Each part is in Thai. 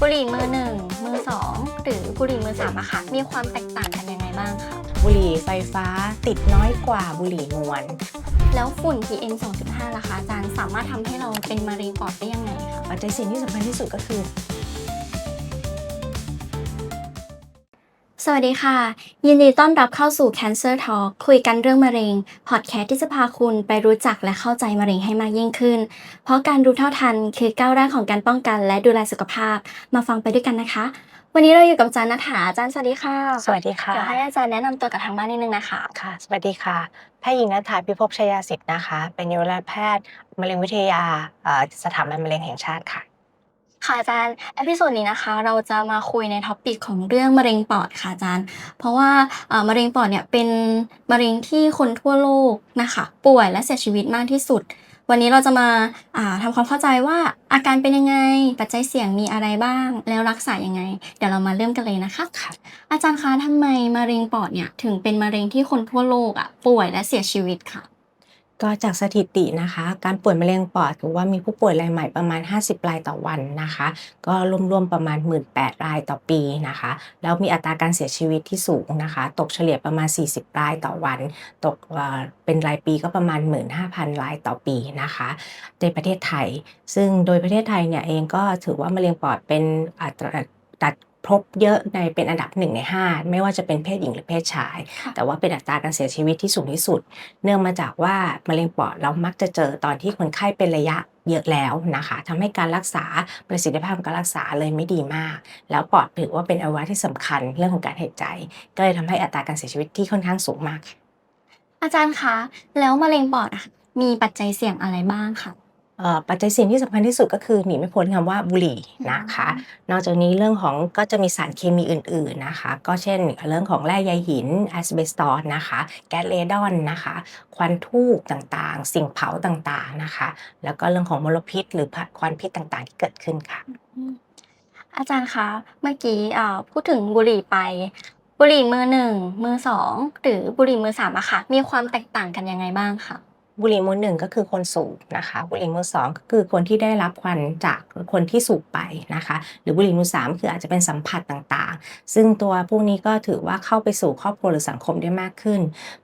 บุหรี่มือหนึ่งมือสองหรือบุหรี่มือสามอะค่ะมีความแตกต่างกันยังไงบ้างคะบุหรี่ไฟฟ้าติดน้อยกว่าบุหรี่มวลแล้วฝุ่น PM 2.5ล่ะคะอาจารย์สามารถทำให้เราเป็นมะเร็งปอดได้ยังไงคะปัจจัยสิ่งที่สำคัญที่สุดก็คือ สวัสดีค่ะ ยินดีต้อนรับเข้าสู่ Cancer Talk คุยกันเรื่องมะเร็งพอดแคสต์ที่จะพาคุณไปรู้จักและเข้าใจมะเร็งให้มากยิ่งขึ้น เพราะการรู้เท่าทันคือก้าวแรกของการป้องกันและดูแลสุขภาพ มาฟังไปด้วยกันนะคะ วันนี้เราอยู่กับอาจารย์นัฐาอาจารย์สวัสดีค่ะ สวัสดีค่ะเดี๋ยวให้อาจารย์แนะนำตัวกับทางบ้านนิดนึงนะคะค่ะ สวัสดีค่ะแพทย์หญิงนัทธาพิภพชยาสิทธิ์นะคะ เป็นยุรแพทย์มะเร็งวิทยาเอ่อสถาบันมะเร็งแห่งชาติค่ะ ค่ะอาจารย์เอพิโซดนี้นะคะ เราจะมาคุยในท็อปิกของเรื่องมะเร็งปอดค่ะอาจารย์ เพราะว่าเอ่อมะเร็งปอดเนี่ยเป็นมะเร็งที่คนทั่วโลกนะคะ ป่วยและเสียชีวิตมากที่สุด วันนี้เราจะมาอ่าทำความเข้าใจว่าอาการเป็นยังไง ปัจจัยเสี่ยงมีอะไรบ้าง แล้วรักษายังไง เดี๋ยวเรามาเริ่มกันเลยนะคะค่ะ อาจารย์คะทำไมมะเร็งปอดเนี่ยถึงเป็นมะเร็งที่คนทั่วโลกอะป่วยและเสียชีวิตค่ะ ก็จากสถิตินะคะ การป่วยมะเร็งปอดถือว่ามีผู้ป่วยรายใหม่ประมาณ 50 รายต่อวันนะคะ ก็รวมๆประมาณ 18 รายต่อปีนะคะ แล้วมีอัตราการเสียชีวิตที่สูงนะคะ ตกเฉลี่ยประมาณ 40 รายต่อวัน ตกเอ่อเป็นรายปีก็ประมาณ 15,000 รายต่อปีนะคะ ในประเทศไทย ซึ่งโดยประเทศไทยเนี่ยเองก็ถือว่ามะเร็งปอดเป็นอัตราตัด พบเยอะในเป็นอันดับหนึ่งใน 5 ไม่ว่าจะเป็นเพศหญิงหรือเพศชายค่ะแต่ว่าเป็นอัตราการเสียชีวิตที่สูงที่สุด เนื่องมาจากว่ามะเร็งปอดเรามักจะเจอตอนที่คนไข้เป็นระยะเยอะแล้วนะคะทำให้การรักษาประสิทธิภาพของการรักษาเลยไม่ดีมาก แล้วปอดถือว่าเป็นอวัยวะที่สำคัญเรื่องของการหายใจ ก็เลยทำให้อัตราการเสียชีวิตที่ค่อนข้างสูงมากค่ะอาจารย์คะแล้วมะเร็งปอดอะมีปัจจัยเสี่ยงอะไรบ้างคะเอ่อ ปัจจัยเสี่ยงที่สำคัญที่สุดก็คือหนีไม่พ้นคำว่าบุหรี่นะคะ นอกจากนี้เรื่องของก็จะมีสารเคมีอื่น ๆนะคะ ก็เช่นเรื่องของแร่ใยหินแอสเบสตอสนะคะ แก๊สเรดอนนะคะ ควันทูบต่างๆ สิ่งเผาต่างๆนะคะ แล้วก็เรื่องของมลพิษ หรือควันพิษต่างๆ ที่เกิดขึ้นค่ะอืมอาจารย์คะเมื่อกี้อ่าพูดถึงบุหรี่ไป บุหรี่มือหนึ่งมือสองหรือบุหรี่มือสามอะค่ะมีความแตกต่างกันยังไงบ้างคะ บุหรี่มือหนึ่งก็คือคนสูบนะคะบุหรี่มือสองก็คือคนที่ได้รับควันจากคนที่สูบไปนะคะ หรือบุหรี่มือสามคืออาจจะเป็นสัมผัสต่างๆ ซึ่งตัวพวกนี้ก็ถือว่าเข้าไปสู่ครอบครัวหรือสังคมได้มากขึ้น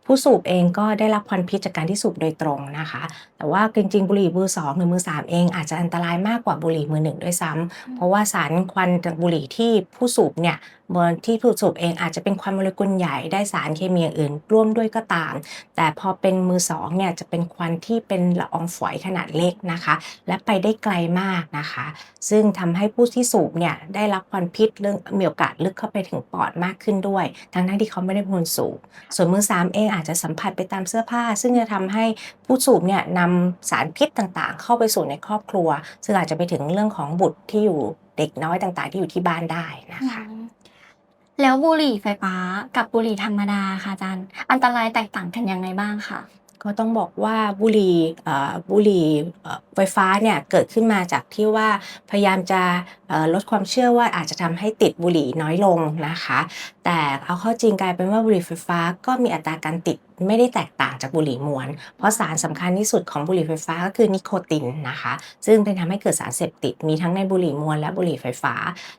ผู้สูบเองก็ได้รับควันพิษจากการที่สูบโดยตรงนะคะ แต่ว่าจริงๆ บุหรี่มือสองหรือมือสามเองอาจจะอันตรายมากกว่าบุหรี่มือหนึ่งด้วยซ้ำเพราะว่าสารควันจากบุหรี่ที่ผู้สูบเนี่ยบนที่ผู้สูบเองอาจจะเป็นควันโมเลกุลใหญ่ได้สารเคมีอย่างอื่นร่วมด้วยก็ตาม แต่พอเป็นมือสองเนี่ยจะเป็นควันที่เป็นละอองฝอยขนาดเล็กนะคะ และไปได้ไกลมากนะคะ ซึ่งทำให้ผู้ที่สูบเนี่ยได้รับควันพิษเรื่องมีโอกาสลึกเข้าไปถึงปอดมากขึ้นด้วย ทั้งนั้นที่เขาไม่ได้เป็นสูบ ส่วนมือสามเองอาจจะสัมผัสไปตามเสื้อผ้า ซึ่งจะทำให้ผู้สูบเนี่ยนำสารพิษต่างๆ เข้าไปสู่ในครอบครัว ซึ่งอาจจะไปถึงเรื่องของบุตรที่อยู่เด็กน้อยต่างๆ ที่อยู่ที่บ้านได้นะคะแล้วบุหรี่ไฟฟ้ากับบุหรี่ธรรมดาค่ะอาจารย์ อันตรายแตกต่างกันยังไงบ้างคะ ก็ต้องบอกว่าบุหรี่บุหรี่ไฟฟ้าเนี่ยเกิดขึ้นมาจากที่ว่าพยายามจะลดความเชื่อว่าอาจจะทำให้ติดบุหรี่น้อยลงนะคะ แต่เอาเข้าจริงกลายเป็นว่าบุหรี่ไฟฟ้าก็มีอัตราการติดไม่ได้แตกต่างจากบุหรี่มวน เพราะสารสำคัญที่สุดของบุหรี่ไฟฟ้าก็คือนิโคตินนะคะ ซึ่งเป็นทำให้เกิดสารเสพติดมีทั้งในบุหรี่มวนและบุหรี่ไฟฟ้า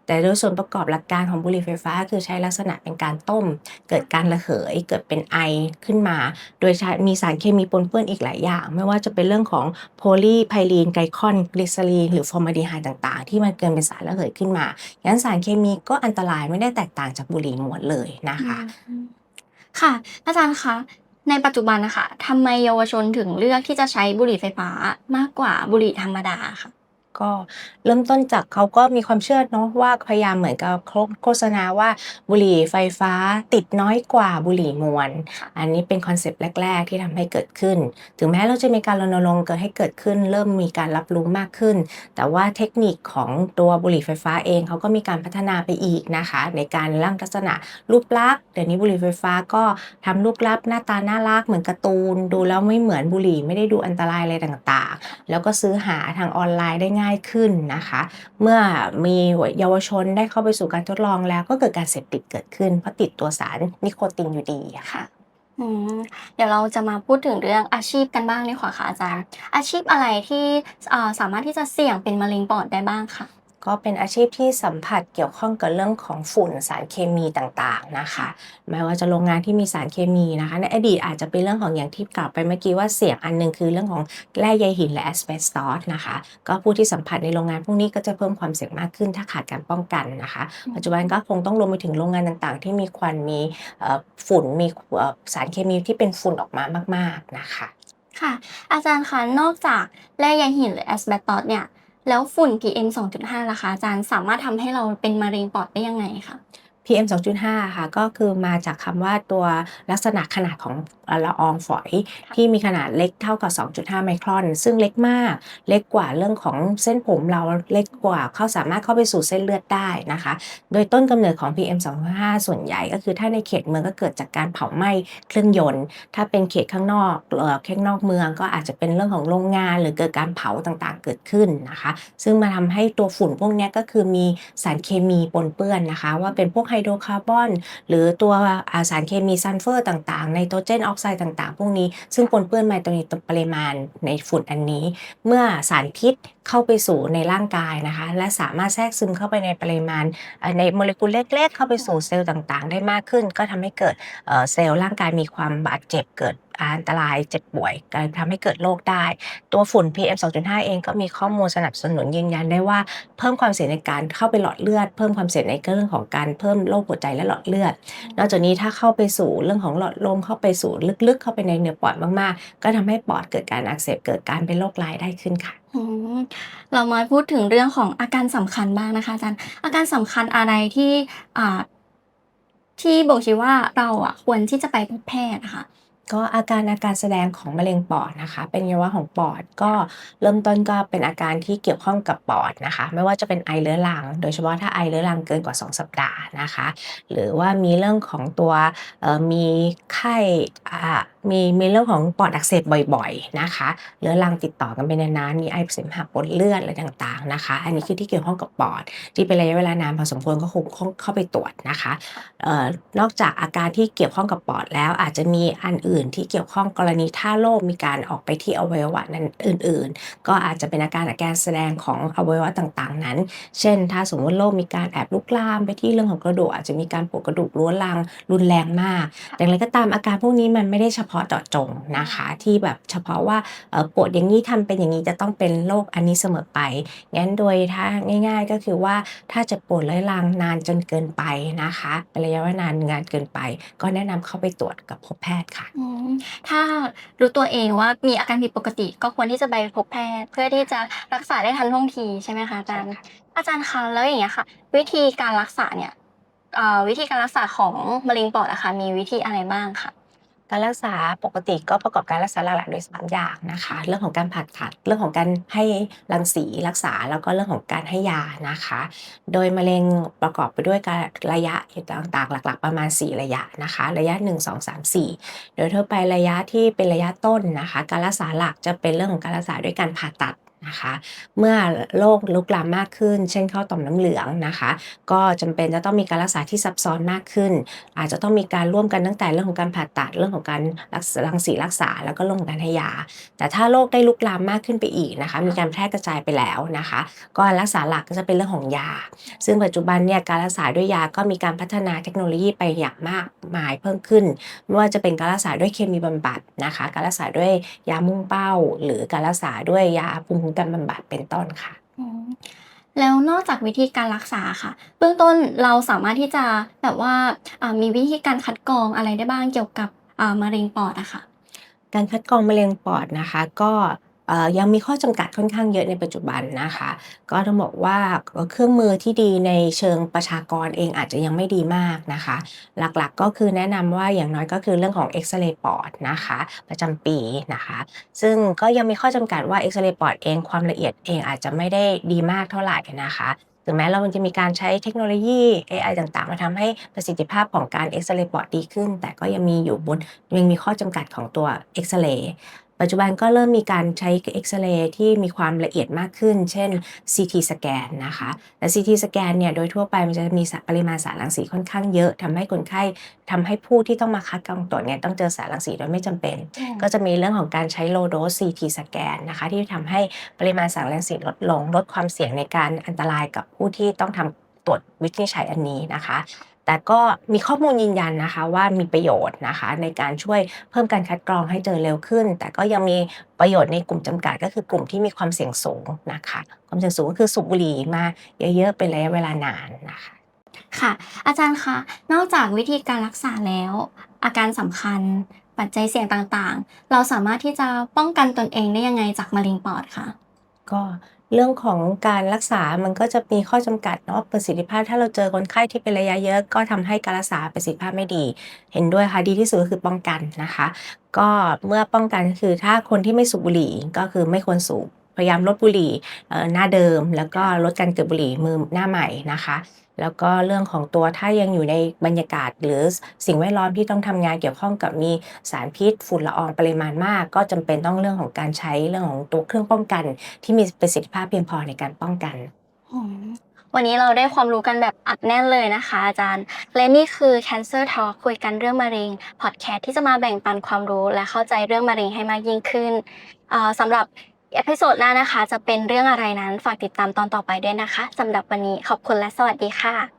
แต่โดยส่วนประกอบหลักการของบุหรี่ไฟฟ้า คือใช้ลักษณะเป็นการต้ม เกิดการระเหย เกิดเป็นไอขึ้นมา โดยใช้มีสารเคมีปนเปื้อนอีกหลายอย่าง ไม่ว่าจะเป็นเรื่องของโพลีไพลีนไกลคอนกลิซอรีนหรือฟอร์มาดีไฮด์ต่างๆ ที่มันเกินเป็นสารระเหยขึ้นมางั้นสารเคมีก็อันตรายไม่ได้แตกต่างจากบุหรี่มวนเลยนะคะ ค่ะอาจารย์คะ ในปัจจุบันนะคะทำไมเยาวชนถึงเลือกที่จะใช้บุหรี่ไฟฟ้ามากกว่าบุหรี่ธรรมดาค่ะ ก็เริ่มต้นจากเขาก็มีความเชื่อเนาะว่าพยายามเหมือนกับโฆษณาว่าบุหรี่ไฟฟ้าติดน้อยกว่าบุหรี่มวลค่ะอันนี้เป็นคอนเซปต์แรก ๆ ที่ทำให้เกิดขึ้น ถึงแม้เราจะมีการรณรงค์เกิดให้เกิดขึ้น เริ่มมีการรับรู้มากขึ้น แต่ว่าเทคนิคของตัวบุหรี่ไฟฟ้าเองเขาก็มีการพัฒนาไปอีกนะคะ ในการร่างลักษณะรูปลักษณ์เดี๋ยวนี้บุหรี่ไฟฟ้าก็ทำรูปลักษณ์หน้าตาน่ารักเหมือนการ์ตูน ดูแล้วไม่เหมือนบุหรี่ไม่ได้ดูอันตรายอะไรต่างๆ แล้วก็ซื้อหาทางออนไลน์ได้ง่าย่ายขึ้นนะคะ เมื่อมีเยาวชนได้เข้าไปสู่การทดลองแล้วก็เกิดการเสพติดเกิดขึ้น เพราะติดตัวสารนิโคตินอยู่ดีะค่ะเดี๋ยวเราจะมาพูดถึงเรื่องอาชีพกันบ้างดีกว่าค่ะอาจารย์ อาชีพอะไรที่สามารถที่จะเสี่ยงเป็นมะเร็งปอดได้บ้างค่ะ ก็เป็นอาชีพที่สัมผัสเกี่ยวข้องกับเรื่องของฝุ่นสารเคมีต่างๆนะคะ ไม่ว่าจะโรงงานที่มีสารเคมีนะคะ ในอดีตอาจจะเป็นเรื่องของอย่างที่กล่าวไปเมื่อกี้ว่าเสี่ยงอันหนึ่งคือเรื่องของแร่ใยหินและแอสเบสตอสนะคะ ก็ผู้ที่สัมผัสในโรงงานพวกนี้ก็จะเพิ่มความเสี่ยงมากขึ้นถ้าขาดการป้องกันนะคะ ปัจจุบันก็คงต้องรวมไปถึงโรงงานต่างๆ ที่มีควันมีฝุ่นมีสารเคมีที่เป็นฝุ่นออกมามาก ๆนะคะค่ะอาจารย์คะนอกจากแร่ใยหินหรือแอสเบสตอสเนี่ย แล้วฝุ่น PM 2.5ล่ะคะอาจารย์สามารถทำให้เราเป็นมะเร็งปอดได้ยังไงคะ PM 2.5 ค่ะก็คือมาจากคำว่าตัวลักษณะขนาดของละอองฝอย ที่มีขนาดเล็กเท่ากับ 2.5 ไมครอน ซึ่งเล็กมาก เล็กกว่าเรื่องของเส้นผมเราเล็กกว่าเขาสามารถเข้าไปสู่เส้นเลือดได้นะคะ โดยต้นกำเนิดของ PM 2.5 ส่วนใหญ่ก็คือถ้าในเขตเมืองก็เกิดจากการเผาไหม้เครื่องยนต์ ถ้าเป็นเขตข้างนอกเอ่อข้างนอกเมืองก็อาจจะเป็นเรื่องของโรงงาน หรือเกิดการเผาต่างๆ เกิดขึ้นนะคะ ซึ่งมาทำให้ตัวฝุ่นพวกเนี้ยก็คือมีสารเคมีปนเปื้อนนะคะ ว่าเป็นพวกไฮโดรคาร์บอน หรือตัวาสารเคมีซัลเฟอร์ต่างๆ ไนโตรเจนออกไซด์ต่างๆ พวกนี้ ซึ่งปนเปื้อนมาตัวนี้ปริมาณในฝุ่นอันนี้ เมื่อสารพิษ เข้าไปสู่ในร่างกายนะคะ และสามารถแทรกซึมเข้าไปในปริมาณในโมเลกุลเล็ก ๆ เข้าไปสู่เซลล์ต่างๆ ได้มากขึ้น ก็ทำให้เกิดเซลล์ร่างกายมีความบาดเจ็บเกิดอันตรายเจ็บป่วยการทำให้เกิดโรคได้ ตัวฝุ่น PM 2.5 เองก็มีข้อมูลสนับสนุนยืนยันได้ว่าเพิ่มความเสี่ยงในการเข้าไปหลอดเลือด เพิ่มความเสี่ยงในเรื่องของการเพิ่มโรคหัวใจและหลอดเลือด นอกจากนี้ถ้าเข้าไปสู่เรื่องของหลอดลมเข้าไปสู่ลึกๆ เข้าไปในเนื้อปอดมากๆ ก็ทำให้ปอดเกิดการอักเสบเกิดการเป็นโรคร้ายได้ขึ้นค่ะ อืม เรามาพูดถึงเรื่องของอาการสำคัญบ้างนะคะอาจารย์ อาการสำคัญอะไรที่ อ่า ที่บ่งชี้ว่า เราอะควรที่จะไปพบแพทย์นะคะก็อาการ อาการแสดงของมะเร็งปอดนะคะ เป็นภาวะของปอด ก็เริ่มต้นก็เป็นอาการที่เกี่ยวข้องกับปอดนะคะ ไม่ว่าจะเป็นไอเรื้อรัง โดยเฉพาะถ้าไอเรื้อรังเกินกว่า 2 สัปดาห์นะคะ หรือว่ามีเรื่องของตัว เอ่อ มีไข้ อ่า มีมีเรื่องของปอดอักเสบบ่อยๆนะคะเรื้อรังติดต่อกันไปนานๆมีไอเสมหะปนเลือดอะไรต่างๆนะคะ อันนี้คือที่เกี่ยวข้องกับปอด ที่เป็นระยะเวลานานพอสมควรก็คงเข้าไปตรวจนะคะออนอกจากอาการที่เกี่ยวข้องกับปอดแล้ว อาจจะมีอันอื่นที่เกี่ยวข้องกรณีถ้าโรคมีการออกไปที่อวัยวะนั้นอื่น ๆ ก็อาจจะเป็นอาการอาการแสดงของอวัยวะต่างๆ นั้น เช่น ถ้าสมมติโรคมีการแอบลุกลามไปที่เรื่องของกระดูกอาจจะมีการปวดกระดูกรั้วรังรุนแรงมากแต่อย่างไรก็ตามอาการพวกนี้มันไม่ได้เฉพาะเจาะจงนะคะ ที่แบบเฉพาะว่าเอ่อปวดอย่างนี้ทำเป็นอย่างนี้จะต้องเป็นโรคอันนี้เสมอไปงั้นโดยถ้าง่าย ๆ ก็คือว่าถ้าจะปวดเรื้อรังนานจนเกินไปนะคะเป็นระยะเวลานานนานเกินไป ก็แนะนำเข้าไปตรวจกับพบแพทย์ค่ะอืมถ้ารู้ตัวเองว่ามีอาการผิดปกติ ก็ควรที่จะไปพบแพทย์ เพื่อที่จะรักษาได้ทันท่วงทีใช่ไหมคะอาจารย์อาจารย์คะแล้วอย่างเงี้ยค่ะ วิธีการรักษาเนี่ยเอ่อวิธีการรักษาของมะเร็งปอดอะค่ะมีวิธีอะไรบ้างคะ การรักษาปกติก็ประกอบการรักษาหลักๆโดยสามอย่างนะคะ เรื่องของการผ่าตัด เรื่องของการให้รังสีรักษาแล้วก็เรื่องของการให้ยานะคะ โดยมะเร็งประกอบไปด้วยการระยะต่างๆ หลัก ๆ ประมาณ 4 ระยะนะคะ ระยะ 1 2 3 4 โดยทั่วไประยะที่เป็นระยะต้นนะคะ การรักษาหลักจะเป็นเรื่องของการรักษาด้วยการผ่าตัด นะคะ เมื่อโรคลุกลามมากขึ้น เช่นเข้าต่อมน้ำเหลืองนะคะ ก็จำเป็นจะต้องมีการรักษาที่ซับซ้อนมากขึ้น อาจจะต้องมีการร่วมกันตั้งแต่เรื่องของการผ่าตัดเรื่องของการรักษารังสีรักษาแล้วก็เรื่องของการให้ยา แต่ถ้าโรคได้ลุกลามมากขึ้นไปอีกนะคะ มีการแพร่กระจายไปแล้วนะคะ ก็รักษาหลักก็จะเป็นเรื่องของยา ซึ่งปัจจุบันเนี่ยการรักษาด้วยยาก็มีการพัฒนาเทคโนโลยีไปอย่างมากมายเพิ่มขึ้น ไม่ว่าจะเป็นการรักษาด้วยเคมีบำบัดนะคะ การรักษาด้วยยามุ่งเป้า หรือการรักษาด้วยยาภูมิคุ้มกันบำบัดเป็นต้นค่ะอืมแล้วนอกจากวิธีการรักษาค่ะ เบื้องต้นเราสามารถที่จะแบบว่าอ่ามีวิธีการคัดกรองอะไรได้บ้างเกี่ยวกับอ่ามะเร็งปอดอะค่ะการคัดกรองมะเร็งปอดนะคะ ก็เอ่อ ยังมีข้อจำกัดค่อนข้างเยอะในปัจจุบันนะคะ ก็ต้องบอกว่าเครื่องมือที่ดีในเชิงประชากรเองอาจจะยังไม่ดีมากนะคะ หลักๆก็คือแนะนำว่าอย่างน้อยก็คือเรื่องของเอ็กซเรย์ปอดนะคะ ประจำปีนะคะ ซึ่งก็ยังมีข้อจำกัดว่าเอ็กซเรย์ปอดเองความละเอียดเองอาจจะไม่ได้ดีมากเท่าไหร่นะคะถึงแม้เราจะมีการใช้เทคโนโลยี AI ต่างๆ มาทำให้ประสิทธิภาพของการเอ็กซเรย์ปอดดีขึ้น แต่ก็ยังมีอยู่บนยังมีข้อจำกัดของตัวเอ็กซเรย์ ปัจจุบันก็เริ่มมีการใช้เอ็กซเรย์ที่มีความละเอียดมากขึ้น เช่น CT สแกนนะคะแต่ CT สแกนเนี่ยโดยทั่วไปมันจะมีสารปริมาณสารรังสีค่อนข้างเยอะทำให้คนไข้ทำให้ผู้ที่ต้องมาคัดกรองตรวจเนี่ยต้องเจอสารรังสีโดยไม่จำเป็น ก็จะมีเรื่องของการใช้ low dose CT สแกนนะคะที่ทำให้ปริมาณสารรังสีลดลง ลดความเสี่ยงในการอันตรายกับผู้ที่ต้องทำตรวจวินิจฉัยอันนี้นะคะ แต่ก็มีข้อมูลยืนยันนะคะว่ามีประโยชน์นะคะ ในการช่วยเพิ่มการคัดกรองให้เจอเร็วขึ้น แต่ก็ยังมีประโยชน์ในกลุ่มจำกัด ก็คือกลุ่มที่มีความเสี่ยงสูงนะคะ ความเสี่ยงสูงก็คือสูบบุหรี่มาเยอะๆเป็นระยะเวลานานนะคะค่ะ อาจารย์คะนอกจากวิธีการรักษาแล้ว อาการสำคัญปัจจัยเสี่ยงต่างๆ เราสามารถที่จะป้องกันตนเองได้ยังไงจากมะเร็งปอดคะก็ เรื่องของการรักษา มันก็จะมีข้อจำกัดเนาะประสิทธิภาพ ถ้าเราเจอคนไข้ที่เป็นระยะเยอะ ก็ทำให้การรักษาประสิทธิภาพไม่ดี เห็นด้วยค่ะ ดีที่สุดก็คือป้องกันนะคะ ก็เมื่อป้องกันคือถ้าคนที่ไม่สูบบุหรี่ก็คือไม่ควรสูบ พยายามลดบุหรี่หน้าเดิม แล้วก็ลดการเกิดบุหรี่มือหน้าใหม่นะคะ แล้วก็เรื่องของตัวถ้ายังอยู่ในบรรยากาศ หรือสิ่งแวดล้อมที่ต้องทำงานเกี่ยวข้องกับมีสารพิษฝุ่นละอองปริมาณมาก ก็จำเป็นต้องเรื่องของการใช้เรื่องของตัวเครื่องป้องกัน ที่มีประสิทธิภาพเพียงพอในการป้องกันวันนี้เราได้ความรู้กันแบบอัดแน่นเลยนะคะ อาจารย์ และนี่คือ Cancer Talk คุยกันเรื่องมะเร็งพอดแคสต์ที่จะมาแบ่งปันความรู้และเข้าใจเรื่องมะเร็งให้มากยิ่งขึ้นสำหรับ เอพิโซดหน้านะคะ จะเป็นเรื่องอะไรนั้นฝากติดตามตอนต่อไปด้วยนะคะสำหรับวันนี้ขอบคุณและสวัสดีค่ะ